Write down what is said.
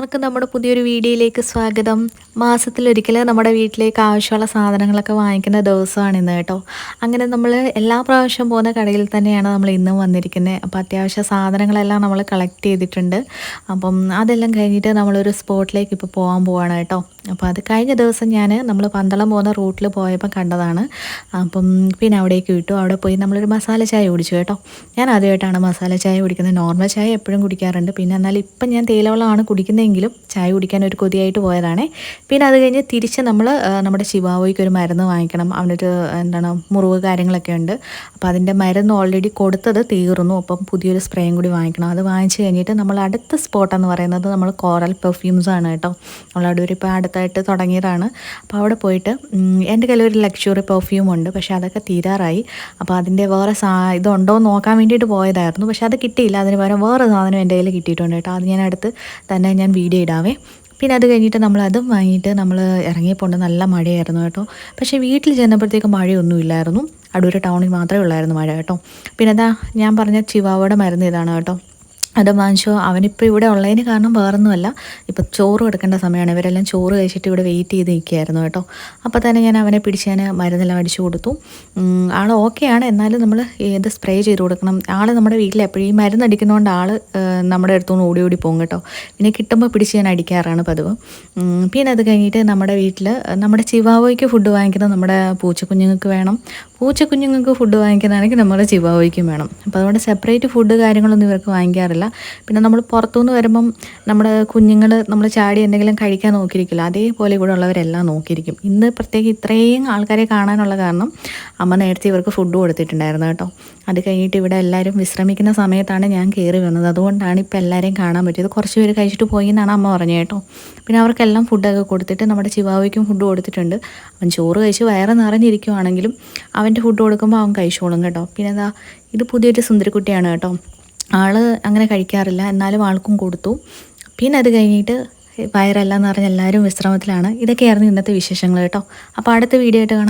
എല്ലാവർക്കും നമ്മുടെ പുതിയൊരു വീഡിയോയിലേക്ക് സ്വാഗതം. മാസത്തിലൊരിക്കൽ നമ്മുടെ വീട്ടിലേക്ക് ആവശ്യമുള്ള സാധനങ്ങളൊക്കെ വാങ്ങിക്കുന്ന ദിവസമാണ് ഇന്ന് കേട്ടോ. അങ്ങനെ നമ്മൾ എല്ലാ പ്രാവശ്യം പോകുന്ന കടയിൽ തന്നെയാണ് നമ്മൾ ഇന്നും വന്നിരിക്കുന്നത് അപ്പോൾ അത്യാവശ്യ സാധനങ്ങളെല്ലാം നമ്മൾ കളക്ട് ചെയ്തിട്ടുണ്ട്. അപ്പം അതെല്ലാം കഴിഞ്ഞിട്ട് നമ്മളൊരു സ്പോട്ടിലേക്ക് ഇപ്പോൾ പോകാൻ പോവാണ് കേട്ടോ. അപ്പോൾ അത് കഴിഞ്ഞ ദിവസം ഞാൻ നമ്മൾ പന്തളം പോകുന്ന റൂട്ടിൽ പോയപ്പോൾ കണ്ടതാണ്. അപ്പം പിന്നെ അവിടേക്ക് വിട്ടു. അവിടെ പോയി നമ്മളൊരു മസാല ചായ കുടിച്ചു കേട്ടോ. ഞാൻ ആദ്യമായിട്ടാണ് മസാല ചായ കുടിക്കുന്നത്. നോർമൽ ചായ എപ്പോഴും കുടിക്കാറുണ്ട്. പിന്നെ എന്നാൽ ഇപ്പം ഞാൻ തേയിലവെള്ളമാണ് കുടിക്കുന്നതെങ്കിലും ചായ കുടിക്കാൻ ഒരു കൊതിയായിട്ട് പോയതാണേ. പിന്നെ അത് കഴിഞ്ഞ് തിരിച്ച് നമ്മൾ നമ്മുടെ ശിവാവോയ്ക്ക് ഒരു മരുന്ന് വാങ്ങിക്കണം. അവനൊരു എന്താണ് മുറിവ് കാര്യങ്ങളൊക്കെ ഉണ്ട്. അപ്പോൾ അതിന്റെ മരുന്ന് ഓൾറെഡി കൊടുത്തത് തീർന്നു. അപ്പം പുതിയൊരു സ്പ്രേയും കൂടി വാങ്ങിക്കണം. അത് വാങ്ങിച്ച് കഴിഞ്ഞിട്ട് നമ്മൾ അടുത്ത സ്പോട്ട് എന്ന് പറയുന്നത് നമ്മൾ കോറൽ പെർഫ്യൂംസ് ആണ് കേട്ടോ. നമ്മളവിടെ ഒരു ഇപ്പോൾ അടുത്തായിട്ട് തുടങ്ങിയതാണ്. അപ്പോൾ അവിടെ പോയിട്ട് എന്റെ കയ്യിൽ ഒരു ലക്ഷറി പെർഫ്യൂം ഉണ്ട്. പക്ഷേ അതൊക്കെ തീരാറായി. അപ്പോൾ അതിന്റെ വേറെ സാ ഇതുണ്ടോ എന്ന് നോക്കാൻ വേണ്ടിയിട്ട് പോയതായിരുന്നു. പക്ഷേ അത് കിട്ടിയില്ല. അതിന് പകരം വേറെ സാധനം എന്റെ കയ്യിൽ കിട്ടിയിട്ടുണ്ട് കേട്ടോ. അത് ഞാൻ അടുത്ത് തന്നെ ഞാൻ വീഡിയോ ഇടാവേ. പിന്നെ അത് കഴിഞ്ഞിട്ട് നമ്മൾ അതും വാങ്ങിയിട്ട് നമ്മൾ ഇറങ്ങിയപ്പോൾ നല്ല മഴയായിരുന്നു കേട്ടോ. പക്ഷേ വീട്ടിൽ ചെന്നപ്പോഴത്തേക്ക് മഴയൊന്നും ഇല്ലായിരുന്നു. അടൂർ ടൗണിൽ മാത്രമേ ഉള്ളായിരുന്നു മഴ കേട്ടോ. പിന്നെ അതാ ഞാൻ പറഞ്ഞ ചിവാവയുടെ മരുന്ന് ഇതാണ് കേട്ടോ. അത് വാങ്ങിച്ചോ അവനിപ്പോൾ ഇവിടെ ഉള്ളതിന് കാരണം വേറൊന്നുമല്ല. ഇപ്പം ചോറ് കൊടുക്കേണ്ട സമയമാണ്. ഇവരെല്ലാം ചോറ് കഴിച്ചിട്ട് ഇവിടെ വെയിറ്റ് ചെയ്ത് നിൽക്കുകയായിരുന്നു കേട്ടോ. അപ്പോൾ തന്നെ ഞാൻ അവനെ പിടിച്ച് ഞാൻ മരുന്നെല്ലാം അടിച്ചു കൊടുത്തു. ആൾ ഓക്കെയാണ് എന്നാലും നമ്മൾ ഇത് സ്പ്രേ ചെയ്ത് കൊടുക്കണം? ആൾ നമ്മുടെ വീട്ടിൽ എപ്പോഴും ഈ മരുന്ന് അടിക്കുന്നതുകൊണ്ട് ആൾ നമ്മുടെ അടുത്തുനിന്ന് ഓടി ഓടി പോകും കേട്ടോ. പിന്നെ കിട്ടുമ്പോൾ പിടിച്ച് ഞാൻ അടിക്കാറാണ് പതിവ്. പിന്നെ അത് കഴിഞ്ഞിട്ട് നമ്മുടെ വീട്ടിൽ നമ്മുടെ ചിവാവോയ്ക്ക് ഫുഡ് വാങ്ങിക്കുന്നത് നമ്മുടെ പൂച്ചക്കുഞ്ഞുങ്ങൾക്ക് വേണം. പൂച്ചക്കുഞ്ഞുങ്ങൾക്ക് ഫുഡ് വാങ്ങിക്കുന്നതാണെങ്കിൽ നമ്മുടെ ചിവാവയ്ക്കും വേണം. അപ്പോൾ അതുകൊണ്ട് സെപ്പറേറ്റ് ഫുഡ് കാര്യങ്ങളൊന്നും ഇവർക്ക് വാങ്ങിക്കാറില്ല. പിന്നെ നമ്മൾ പുറത്തുനിന്ന് വരുമ്പം നമ്മുടെ കുഞ്ഞുങ്ങൾ നമ്മൾ ചാടി എന്തെങ്കിലും കഴിക്കാൻ നോക്കിയിരിക്കില്ല. അതേപോലെ ഇവിടെ ഉള്ളവരെല്ലാം നോക്കിയിരിക്കും. ഇന്ന് പ്രത്യേകിച്ച് ഇത്രയും ആൾക്കാരെ കാണാനുള്ള കാരണം അമ്മ നേരത്തെ ഇവർക്ക് ഫുഡ് കൊടുത്തിട്ടുണ്ടായിരുന്നു കേട്ടോ. അത് കഴിഞ്ഞിട്ട് ഇവിടെ എല്ലാവരും വിശ്രമിക്കുന്ന സമയത്താണ് ഞാൻ കയറി വന്നത്. അതുകൊണ്ടാണ് ഇപ്പോൾ എല്ലാവരെയും കാണാൻ പറ്റിയത്. കുറച്ച് പേര് കഴിച്ചിട്ട് പോയി എന്നാണ് അമ്മ പറഞ്ഞത് കേട്ടോ. പിന്നെ അവർക്കെല്ലാം ഫുഡൊക്കെ കൊടുത്തിട്ട് നമ്മുടെ ചിവാവയ്ക്കും ഫുഡ് കൊടുത്തിട്ടുണ്ട്. അവൻ ചോറ് കഴിച്ച് വയറ് നിറഞ്ഞിരിക്കുവാണെങ്കിലും അവന്റെ ഫുഡ് കൊടുക്കുമ്പോൾ അവൻ കഴിച്ചോളും കേട്ടോ. പിന്നെ എന്താ ഇത് പുതിയൊരു സുന്ദരിക്കുട്ടിയാണ് കേട്ടോ. ആൾ അങ്ങനെ കഴിക്കാറില്ല എന്നാലും ആൾക്കും കൊടുത്തു. പിന്നെ അത് കഴിഞ്ഞിട്ട് വയറല്ല എന്ന് പറഞ്ഞ് എല്ലാവരും വിശ്രമത്തിലാണ്. ഇതൊക്കെയായിരുന്നു ഇന്നത്തെ വിശേഷങ്ങൾ കേട്ടോ. അപ്പോൾ അടുത്ത വീഡിയോ ആയിട്ട് കാണാം.